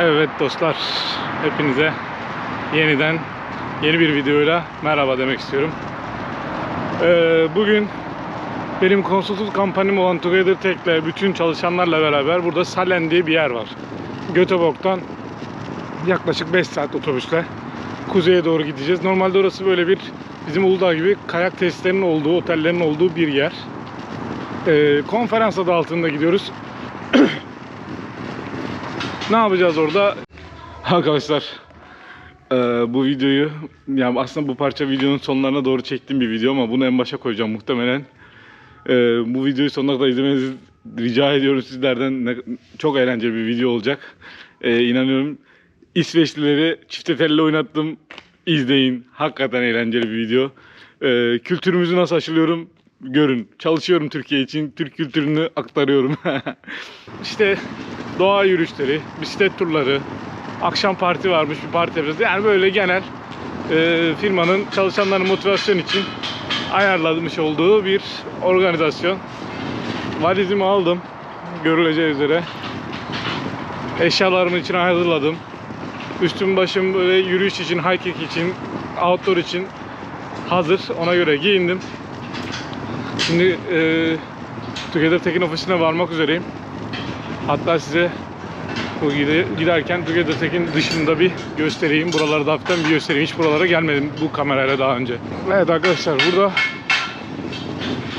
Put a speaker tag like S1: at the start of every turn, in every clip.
S1: Evet dostlar, hepinize yeniden yeni bir videoyla merhaba demek istiyorum. Ee, bugün benim konsolosluğum kampanyam olan Together Tech'le bütün çalışanlarla beraber burada Salen diye bir yer var. Göteborg'dan yaklaşık 5 saat otobüsle kuzeye doğru gideceğiz. Normalde orası böyle bir bizim Uludağ gibi kayak tesislerinin olduğu, otellerin olduğu bir yer. Ee, konferans adı altında gidiyoruz. Ne yapacağız orada? Arkadaşlar eee, bu videoyu yani aslında bu parça videonun sonlarına doğru çektiğim bir video ama bunu en başa koyacağım muhtemelen. Eee, bu videoyu sonuna kadar izlemenizi rica ediyorum sizlerden. Ne- çok eğlenceli bir video olacak. Eee, inanıyorum İsveçlileri çifte telli oynattım. İzleyin. Hakikaten eğlenceli bir video. Eee, kültürümüzü nasıl aşılıyorum görün. Çalışıyorum Türkiye için. Türk kültürünü aktarıyorum. işte doğa yürüyüşleri, bisiklet turları, akşam parti varmış bir parti yapacağız. Yani böyle genel e, firmanın çalışanların motivasyon için ayarlamış olduğu bir organizasyon. Valizimi aldım görüleceği üzere. Eşyalarımın içine hazırladım. Üstüm başım böyle yürüyüş için, hiking için, outdoor için hazır. Ona göre giyindim. Şimdi e, Together Tech'in ofisine varmak üzereyim. Hatta size bu gide- giderken Together Tech'in dışında bir göstereyim. Buraları da hafiften bir göstereyim. Hiç buralara gelmedim bu kamerayla daha önce. Evet arkadaşlar burada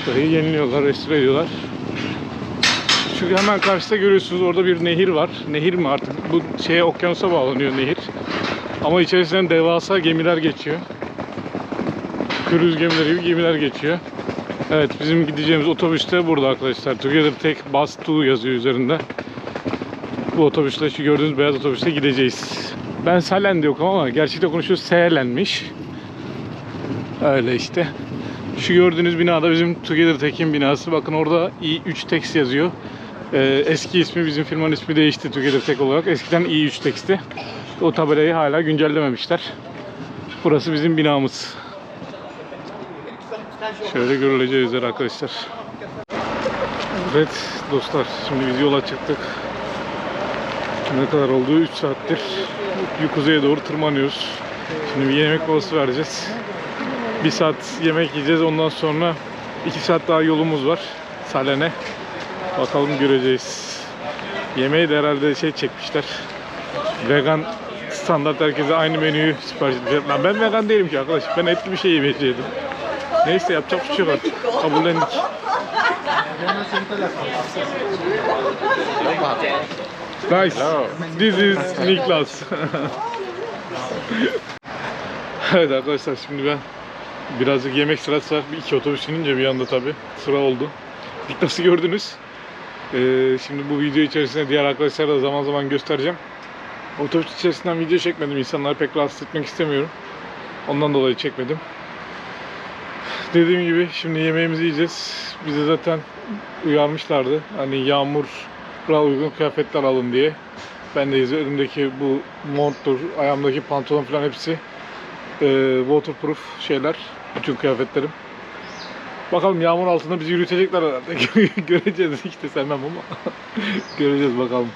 S1: burayı yeniliyorlar, restore ediyorlar. Çünkü hemen karşıda görüyorsunuz orada bir nehir var. Nehir mi artık? Bu şeye okyanusa bağlanıyor nehir. Ama içerisinden devasa gemiler geçiyor. Kruz gemileri gibi gemiler geçiyor. Evet bizim gideceğimiz otobüs de burada arkadaşlar. Together Tech Bus 2 yazıyor üzerinde. Bu otobüsle şu gördüğünüz beyaz otobüste gideceğiz. Ben Salen diyor ama gerçekte konuşuyor Selen'miş. Öyle işte. Şu gördüğünüz bina da bizim Together Tech'in binası. Bakın orada i3 Tex yazıyor. Ee, eski ismi bizim firmanın ismi değişti Together Tech olarak. Eskiden i3 Tex'ti. O tabelayı hala güncellememişler. Burası bizim binamız. Şöyle görüleceği üzere arkadaşlar. Evet dostlar şimdi biz yola çıktık. Ne kadar oldu? 3 saattir kuzeye doğru tırmanıyoruz. Şimdi bir yemek molası vereceğiz. Bir saat yemek yiyeceğiz. Ondan sonra 2 saat daha yolumuz var. Salen'e. Bakalım göreceğiz. Yemeği de herhalde şey çekmişler. Vegan standart herkese aynı menüyü sipariş. Lan ben vegan değilim ki arkadaş. Ben etli bir şey yemeyecektim. Neyse yapacak bir şey artık. Kabullendik. Nice. This is Niklas. evet arkadaşlar şimdi ben birazcık yemek sırası var. Bir iki otobüs inince bir anda tabi sıra oldu. Niklas'ı gördünüz. Ee, şimdi bu video içerisinde diğer arkadaşlara da zaman zaman göstereceğim. Otobüs içerisinden video çekmedim. İnsanları pek rahatsız etmek istemiyorum. Ondan dolayı çekmedim. Dediğim gibi şimdi yemeğimizi yiyeceğiz. Bize zaten uyarmışlardı. Hani yağmura uygun kıyafetler alın diye. Ben de üzerimdeki bu monttur, ayağımdaki pantolon falan hepsi e, waterproof şeyler. Bütün kıyafetlerim. Bakalım yağmur altında bizi yürütecekler herhalde. Göreceğiz işte sevmem ama. Göreceğiz bakalım.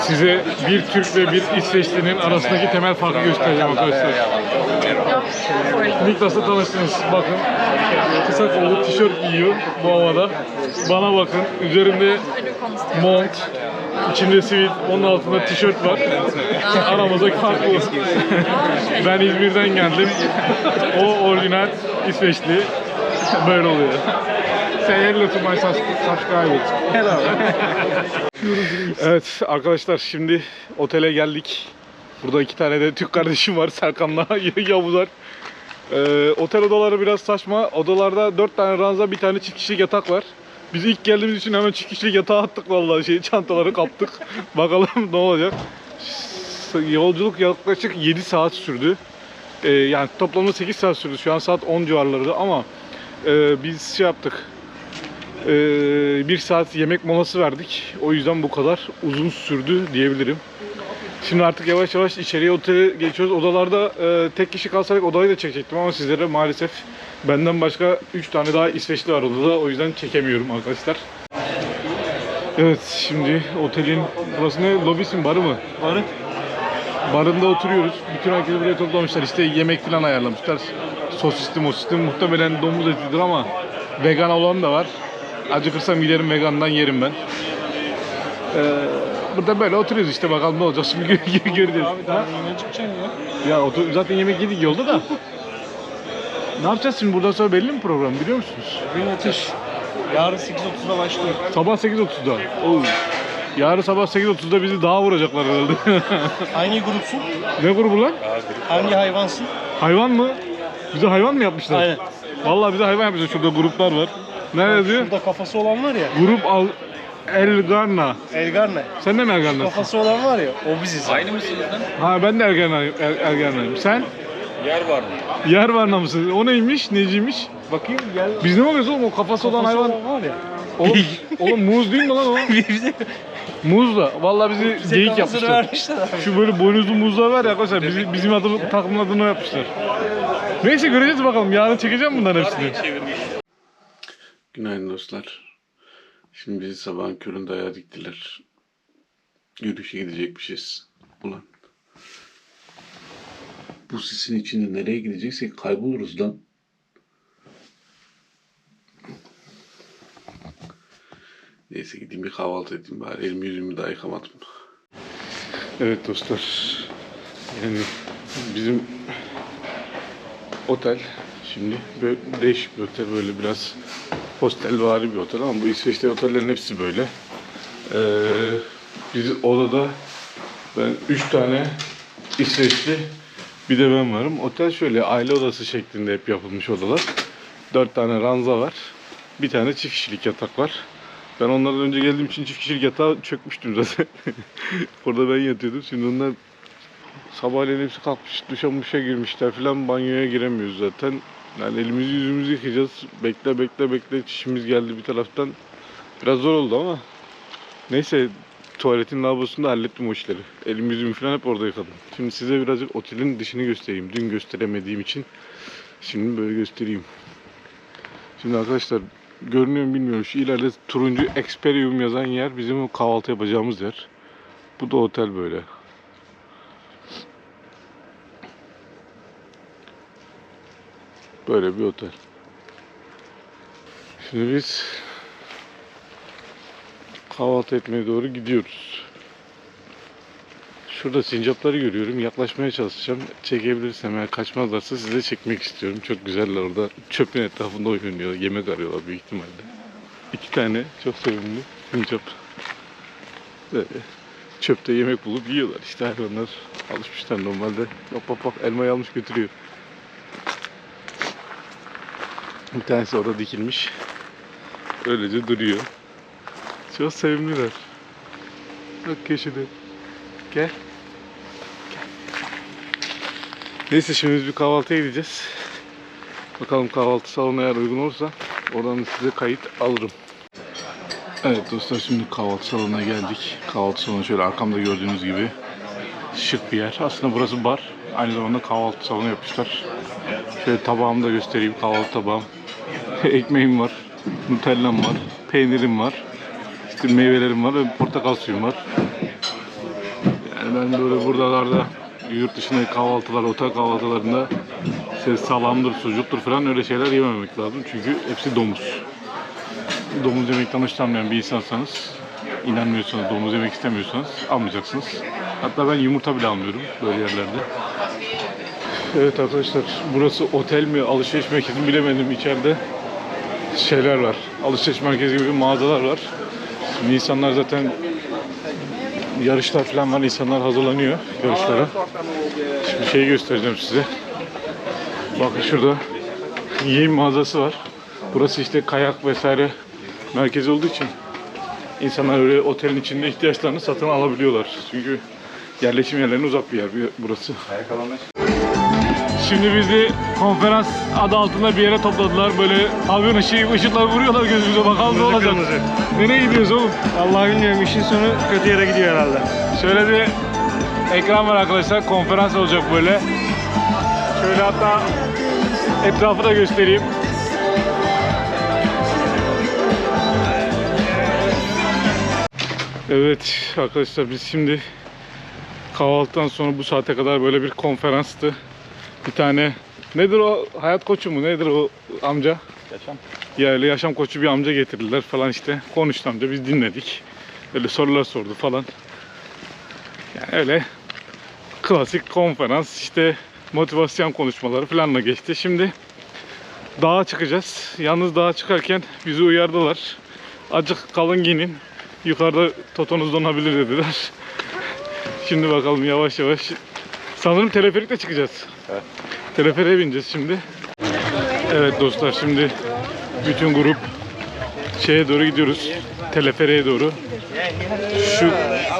S1: Size bir Türk ve bir İsveçlinin arasındaki temel farkı göstereceğim arkadaşlar. Niklas'la tanıştınız. Bakın kısa kollu tişört giyiyor bu havada. Bana bakın üzerimde mont, içimde sivil, onun altında tişört var. Aramızdaki fark bu. ben İzmir'den geldim. O orijinal İsveçli. Böyle oluyor. Say hello to my subscribers. Hello. evet arkadaşlar şimdi otele geldik. Burada iki tane de Türk kardeşim var Serkan'la Yavuz var. Ee, otel odaları biraz saçma. Odalarda dört tane ranza bir tane çift kişilik yatak var. Biz ilk geldiğimiz için hemen çift kişilik yatağa attık vallahi şey çantaları kaptık. Bakalım ne olacak. Yolculuk yaklaşık 7 saat sürdü. Ee, yani toplamda 8 saat sürdü. Şu an saat 10 civarları ama e, biz şey yaptık. Ee, bir saat yemek molası verdik. O yüzden bu kadar uzun sürdü diyebilirim. Şimdi artık yavaş yavaş içeriye otele geçiyoruz. Odalarda e, tek kişi kalsaydık odayı da çekecektim ama sizlere maalesef benden başka 3 tane daha İsveçli var odada. O yüzden çekemiyorum arkadaşlar. Evet şimdi otelin burası ne lobisi mi barı mı?
S2: Barı.
S1: Barında oturuyoruz. Bütün herkesi buraya toplamışlar. İşte yemek falan ayarlamışlar. Sosisli mosisli muhtemelen domuz etidir ama vegan olan da var. Acıkırsam giderim vegandan yerim ben. Ee, burada böyle oturuyoruz işte bakalım ne olacak şimdi gö- göreceğiz.
S2: Abi daha yine çıkacaksın ya.
S1: Ya otur, zaten yemek yedik yolda da. Ne yapacağız şimdi buradan sonra belli mi program biliyor musunuz?
S2: Gün ateş. Yarın 8.30'da başlıyor.
S1: Sabah 8.30'da. Oo. Yarın sabah 8.30'da bizi daha vuracaklar herhalde.
S2: Hangi grupsun?
S1: ne grubu lan?
S2: Hangi hayvansın?
S1: Hayvan mı? Bize hayvan mı yapmışlar?
S2: Aynen.
S1: Vallahi bize hayvan yapmışlar. Şurada gruplar var. Ne yazıyor?
S2: Şurada kafası olan var ya.
S1: Grup al Elgarna.
S2: Elgarne.
S1: Sen de mi Elgarna'sın?
S2: Kafası olan var ya. O biziz.
S3: Aynı mısınız lan?
S1: Ha ben de Elgarna'yım. El, Elgarna'yım. Sen?
S3: Yer var mı?
S1: Yer varna mısın? O neymiş? Neciymiş?
S2: Bakayım gel.
S1: Biz ne oluyoruz oğlum? O kafası olan hayvan.
S2: var ya.
S1: Oğlum, oğlum muz değil mi lan o?
S2: Bize,
S1: Muz da. Vallahi bizi
S2: bize
S1: geyik
S2: kafasını
S1: yapmışlar.
S2: vermişler abi.
S1: Şu böyle boynuzlu muzlar var ya arkadaşlar bizim, bizim adı, takımın adını yapmışlar. Neyse göreceğiz bakalım. Yarın çekeceğim bunların hepsini. Günaydın dostlar. Şimdi bizi sabahın köründe ayağa diktiler. Yürüyüşe gidecekmişiz. Ulan. Bu sisin içinde nereye gideceksek kayboluruz lan. Neyse gideyim bir kahvaltı edeyim bari. Elimi yüzümü daha yıkamadım. Evet dostlar. Yani bizim otel şimdi böyle değişik bir otel böyle biraz hostelvari bir otel ama bu İsveç'te otellerin hepsi böyle. Ee, biz odada ben 3 tane İsveçli bir de ben varım. Otel şöyle aile odası şeklinde hep yapılmış odalar. 4 tane ranza var. Bir tane çift kişilik yatak var. Ben onlardan önce geldiğim için çift kişilik yatağa çökmüştüm zaten. Orada ben yatıyordum. Şimdi onlar sabahleyin hepsi kalkmış, duşa muşa girmişler falan. Banyoya giremiyoruz zaten. Yani elimizi yüzümüzü yıkayacağız. Bekle bekle bekle çişimiz geldi bir taraftan. Biraz zor oldu ama. Neyse tuvaletin lavabosunda hallettim o işleri. Elimi yüzümü falan hep orada yıkadım. Şimdi size birazcık otelin dışını göstereyim. Dün gösteremediğim için. Şimdi böyle göstereyim. Şimdi arkadaşlar görünüyor mu bilmiyorum. Şu ileride turuncu Experium yazan yer bizim kahvaltı yapacağımız yer. Bu da otel böyle. Böyle bir otel. Şimdi biz kahvaltı etmeye doğru gidiyoruz. Şurada sincapları görüyorum. Yaklaşmaya çalışacağım. Çekebilirsem eğer kaçmazlarsa size çekmek istiyorum. Çok güzeller orada. Çöpün etrafında oynuyor. Yemek arıyorlar büyük ihtimalle. İki tane çok sevimli sincap. Böyle çöpte yemek bulup yiyorlar. İşte hayvanlar alışmışlar normalde. Bak bak bak elmayı almış götürüyor. Bir tanesi orada dikilmiş. Öylece duruyor. Çok sevimliler. Bak köşede. Gel. Neyse şimdi biz bir kahvaltıya gideceğiz. Bakalım kahvaltı salonu eğer uygun olursa oradan da size kayıt alırım. Evet dostlar şimdi kahvaltı salonuna geldik. Kahvaltı salonu şöyle arkamda gördüğünüz gibi şık bir yer. Aslında burası bar. Aynı zamanda kahvaltı salonu yapmışlar. Şöyle tabağımı da göstereyim. Kahvaltı tabağım. Ekmeğim var. Nutellam var. Peynirim var. İşte meyvelerim var ve portakal suyum var. Yani ben böyle buralarda yurt dışındaki kahvaltılar, otel kahvaltılarında işte salamdır, sucuktur falan öyle şeyler yememek lazım. Çünkü hepsi domuz. Domuz yemekten hoşlanmayan bir insansanız, inanmıyorsanız, domuz yemek istemiyorsanız almayacaksınız. Hatta ben yumurta bile almıyorum böyle yerlerde. Evet arkadaşlar, burası otel mi, alışveriş merkezi mi bilemedim. İçeride şeyler var. Alışveriş merkezi gibi mağazalar var. Şimdi insanlar zaten yarışlar falan var. İnsanlar hazırlanıyor yarışlara. Şimdi şeyi göstereceğim size. Bakın şurada giyim mağazası var. Burası işte kayak vesaire merkezi olduğu için insanlar öyle otelin içinde ihtiyaçlarını satın alabiliyorlar. Çünkü yerleşim yerlerine uzak bir yer burası. Şimdi bizi konferans adı altında bir yere topladılar. Böyle pavyon ışığı, ışıklar vuruyorlar gözümüze. Bakalım ne olacak. Nereye gidiyoruz oğlum?
S2: Vallahi bilmiyorum işin sonu kötü yere gidiyor herhalde.
S1: Şöyle bir ekran var arkadaşlar. Konferans olacak böyle. Şöyle hatta etrafı da göstereyim. Evet arkadaşlar biz şimdi kahvaltıdan sonra bu saate kadar böyle bir konferanstı. Bir tane nedir o hayat koçu mu nedir o amca?
S3: Yaşam.
S1: Ya öyle yaşam koçu bir amca getirdiler falan işte. Konuştu amca biz dinledik. Böyle sorular sordu falan. Yani öyle klasik konferans işte motivasyon konuşmaları falanla geçti. Şimdi dağa çıkacağız. Yalnız dağa çıkarken bizi uyardılar. Acık kalın giyinin. Yukarıda totonuz donabilir dediler. Şimdi bakalım yavaş yavaş. Sanırım teleferikle çıkacağız.
S3: Evet.
S1: Teleferiğe bineceğiz şimdi. Evet dostlar şimdi bütün grup şeye doğru gidiyoruz. Teleferiğe doğru. Şu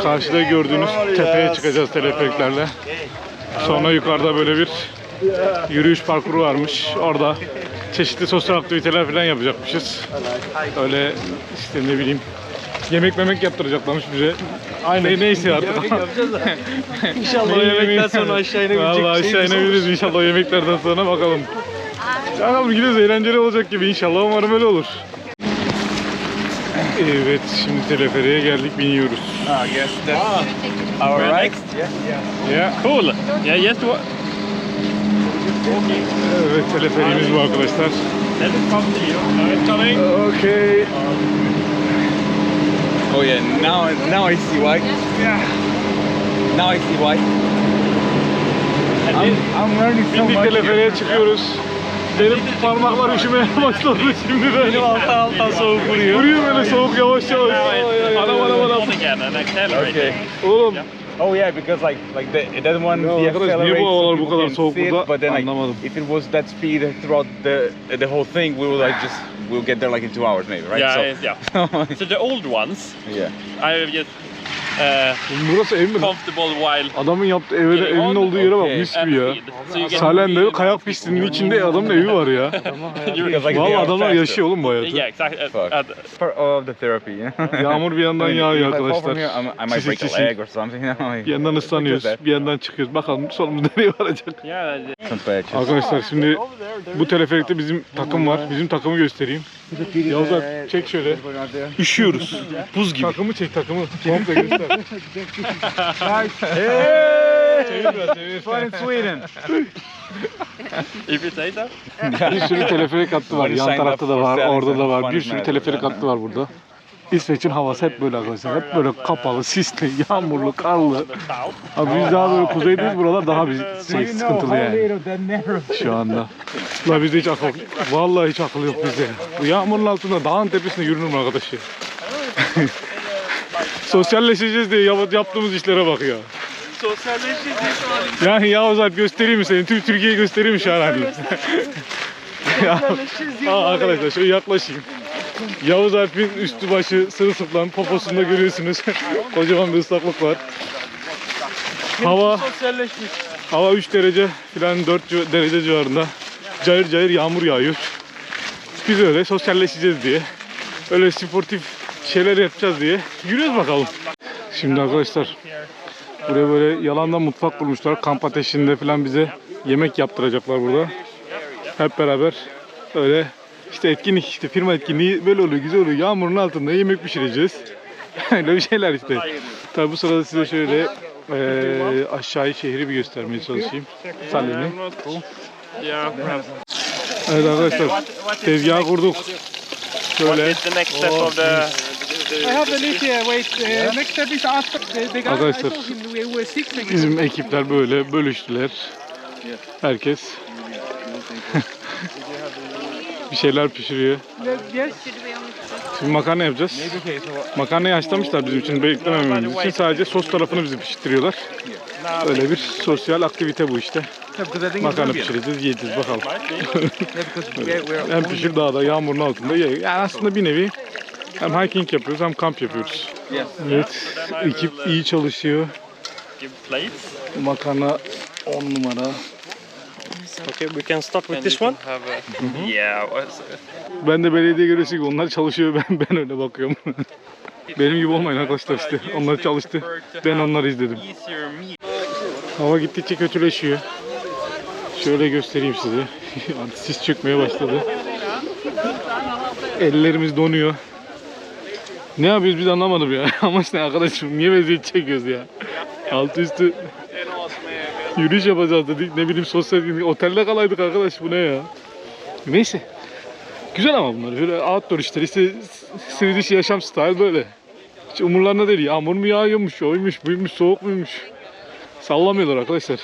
S1: karşıda gördüğünüz tepeye çıkacağız teleferiklerle. Sonra yukarıda böyle bir yürüyüş parkuru varmış. Orada çeşitli sosyal aktiviteler falan yapacakmışız. Öyle işte ne bileyim yemek memek yaptıracaklarmış bize. Aynen neyse artık.
S2: İnşallah o yemekten sonra aşağı inebilecek
S1: Vallahi
S2: bir
S1: aşağı
S2: şeyimiz olur.
S1: inebiliriz inşallah o yemeklerden sonra bakalım. Bakalım gidiyoruz eğlenceli olacak gibi inşallah umarım öyle olur. Evet şimdi teleferiğe geldik biniyoruz.
S3: Ah, guess that's our right. Yeah.
S1: Ya
S4: Cool. Yeah, yes. What?
S1: evet teleferiğimiz bu arkadaşlar.
S4: Let it come to you. Now it's coming.
S1: Okay.
S3: Oh yeah. Now, now I see why. Yeah. Now I see why. I'm, I'm learning so much.
S1: teleferiğe
S3: here.
S1: çıkıyoruz. Benim parmaklar üşümeye başladı şimdiden.
S2: Benim alttan alttan soğuk vuruyor.
S1: Vuruyor böyle soğuk yavaş yavaş.
S4: Again and accelerate.
S3: Okay.
S1: Oğlum
S3: Oh yeah, because like like the, it doesn't want accelerate
S1: bu
S3: so
S1: bu kadar soğuk burada?
S3: But then like, if it was that speed throughout the the whole thing, we would like just we'll get there like in two hours maybe, right?
S4: Yeah,
S3: so,
S4: yeah. So the old ones,
S3: yeah.
S4: I have just uh,
S1: burası ev mi? lan?
S4: comfortable while
S1: Adamın yaptığı eve, evin olduğu yere bak
S3: Okay.
S1: mis
S4: and
S1: gibi ya.
S4: speed. So you get
S1: Salen'de
S4: really
S1: kayak pistinin içinde adamın evi var ya.
S3: Because like they
S1: Valla
S3: are
S1: adamlar yaşıyor oğlum bu hayatı.
S4: Yeah, exactly. At,
S3: Fuck.
S4: at,
S3: Part of the therapy.
S1: Yağmur bir yandan yağıyor
S3: if I fall
S1: arkadaşlar.
S3: from here, I'm- I might
S1: Çisil
S3: break a
S1: çisil.
S3: leg or something. you know, like-
S1: Bir yandan ıslanıyoruz, bir yandan çıkıyoruz. Bakalım sonumuz nereye varacak.
S4: yeah,
S3: Some patches.
S1: Arkadaşlar şimdi bu teleferikte bizim takım var. Bizim takımı göstereyim. Yavuz abi çek şöyle. Üşüyoruz. Buz gibi. Takımı çek takımı. Komple göster. Çevir biraz çevir.
S3: Fun Sweden.
S4: if you say so.
S1: Bir sürü teleferik hattı var. Yan tarafta da var, orada da var. Bir sürü teleferik hattı var burada. İsveç'in havası hep böyle arkadaşlar. Hep böyle kapalı, sisli, yağmurlu, karlı. Abi biz daha böyle kuzeydeyiz. Buralar daha bir şey, sıkıntılı yani şu anda. La bizde hiç akıl, vallahi hiç akıl yok bizde. Bu yağmurun altında dağın tepesinde yürünür mü arkadaş ya? Sosyalleşeceğiz diye yap- yaptığımız işlere bak ya. Yani Yavuz Alp göstereyim mi seni? Tüm Türkiye'yi göstereyim mi şu an? Ya, Aa, arkadaşlar şöyle yaklaşayım. Yavuz Alp'in üstü başı sırılsıklam poposunda görüyorsunuz. Kocaman bir ıslaklık var. Hava hava 3 derece falan 4 ci- derece civarında. Cayır cayır yağmur yağıyor. Biz öyle sosyalleşeceğiz diye. Öyle sportif şeyler yapacağız diye yürüyoruz bakalım. Şimdi arkadaşlar buraya böyle yalandan mutfak kurmuşlar. Kamp ateşinde falan bize yemek yaptıracaklar burada. Hep beraber öyle işte etkinlik işte firma etkinliği böyle oluyor güzel oluyor. Yağmurun altında yemek pişireceğiz. öyle bir şeyler işte. Tabi bu sırada size şöyle eee aşağıyı şehri bir göstermeye çalışayım. Salem'i.
S4: Yeah.
S1: Evet arkadaşlar tezgah kurduk. Şöyle Arkadaşlar, bizim ekipler böyle bölüştüler. Herkes şeyler pişiriyor. Şimdi makarna yapacağız. Makarnayı haşlamışlar bizim için beklemememiz için sadece sos tarafını bizi pişiriyorlar. Böyle bir sosyal aktivite bu işte. Makarna pişireceğiz, yiyeceğiz bakalım. hem pişir dağda yağmurun altında ye. Yani aslında bir nevi hem hiking yapıyoruz hem kamp yapıyoruz. Evet, ekip iyi çalışıyor. Makarna 10 numara.
S2: Okay, we can start with this one.
S4: Have a, yeah. what's-
S1: Ben de belediye görevlisi gibi onlar çalışıyor ben ben öyle bakıyorum. Benim gibi olmayın arkadaşlar işte. Onlar çalıştı. Ben onları izledim.
S4: Easier meal.
S1: Hava gittikçe kötüleşiyor. Şöyle göstereyim size. Artık sis çökmeye başladı. Ellerimiz donuyor. Ne yapıyoruz biz anlamadım ya. Amaç ne arkadaşım? Niye vaziyet çekiyoruz ya? Altı üstü yürüyüş yapacağız dedik. Ne bileyim sosyal etkinlik. Otelde kalaydık arkadaş bu ne ya? Neyse. Güzel ama bunlar. Böyle outdoor işler. İşte Swedish yaşam style böyle. Hiç umurlarında değil. Yağmur mu yağıyormuş, oymuş, buymuş, soğuk muymuş. Sallamıyorlar arkadaşlar.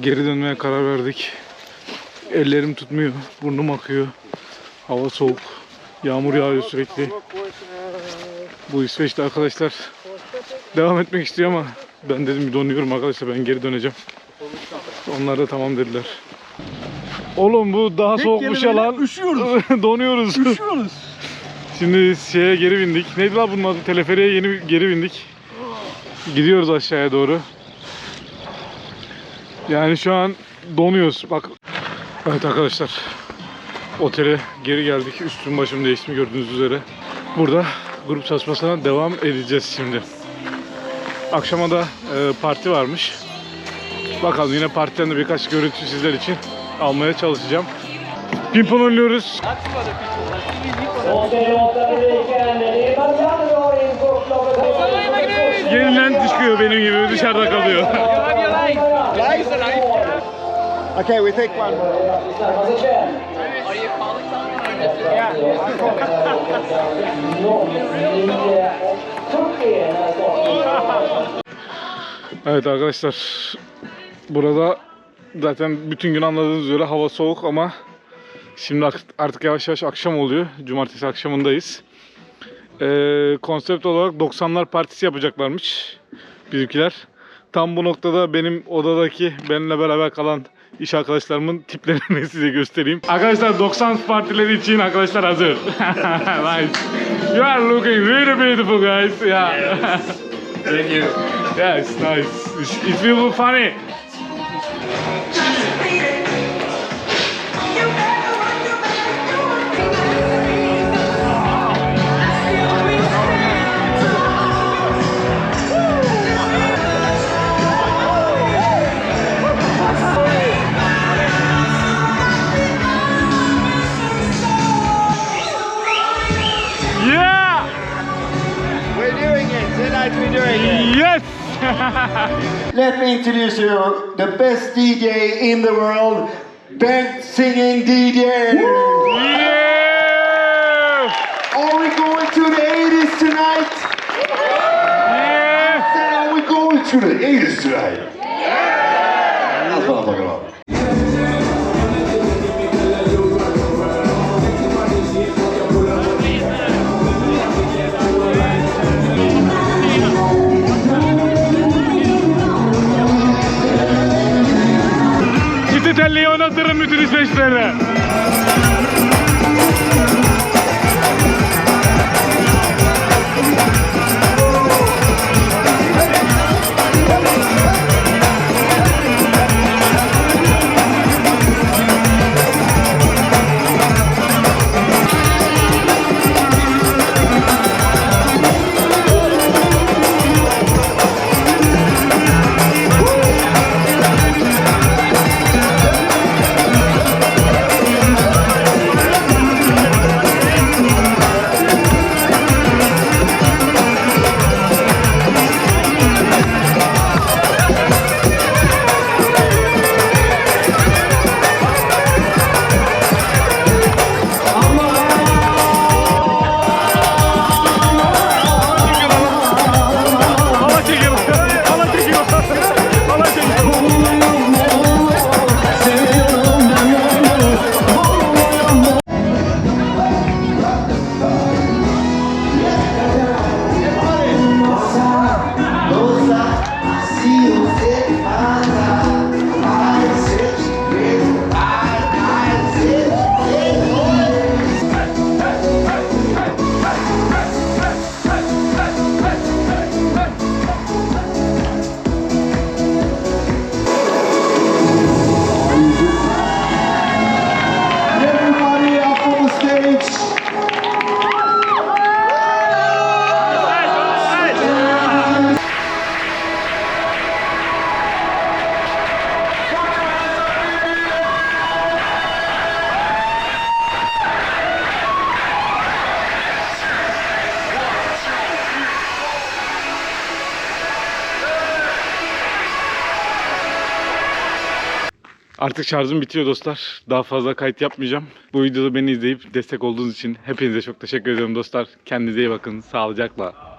S1: Geri dönmeye karar verdik. Ellerim tutmuyor, burnum akıyor. Hava soğuk. Yağmur yağıyor sürekli. Bu İsveç'te arkadaşlar devam etmek istiyor ama ben dedim donuyorum arkadaşlar ben geri döneceğim. Onlar da tamam dediler. Oğlum bu daha soğukmuş ya lan.
S2: Üşüyoruz.
S1: Donuyoruz.
S2: Üşüyoruz.
S1: Şimdi şeye geri bindik. Neydi lan bunun adı? Teleferiğe yeni bir- geri bindik. Gidiyoruz aşağıya doğru. Yani şu an donuyoruz. Bak. Evet arkadaşlar. Otele geri geldik. Üstüm başım değişti gördüğünüz üzere. Burada grup çalışmasına devam edeceğiz şimdi. Akşama da e, parti varmış. Bakalım yine partiden de birkaç görüntü sizler için almaya çalışacağım. Pimpon oynuyoruz. Yeniden çıkıyor benim gibi dışarıda kalıyor.
S2: Okay, we take one.
S1: Evet arkadaşlar burada zaten bütün gün anladığınız üzere hava soğuk ama şimdi artık yavaş yavaş akşam oluyor. Cumartesi akşamındayız. Ee, konsept olarak 90'lar partisi yapacaklarmış bizimkiler. Tam bu noktada benim odadaki benimle beraber kalan iş arkadaşlarımın tiplerini size göstereyim. Arkadaşlar 90 partileri için arkadaşlar hazır. nice. You are looking really beautiful guys. Yeah.
S4: Thank you.
S1: Yeah, it's nice. It's, it will be funny.
S5: Best DJ in the world, Bent Singing DJ.
S1: Yeah!
S5: Are we going to the 80s tonight?
S1: Yeah!
S5: Are we going to the 80s tonight? That's what I'm talking about.
S1: tekerleği oynatırım bütün İsveçlerine. Artık şarjım bitiyor dostlar. Daha fazla kayıt yapmayacağım. Bu videoda beni izleyip destek olduğunuz için hepinize çok teşekkür ediyorum dostlar. Kendinize iyi bakın. Sağlıcakla.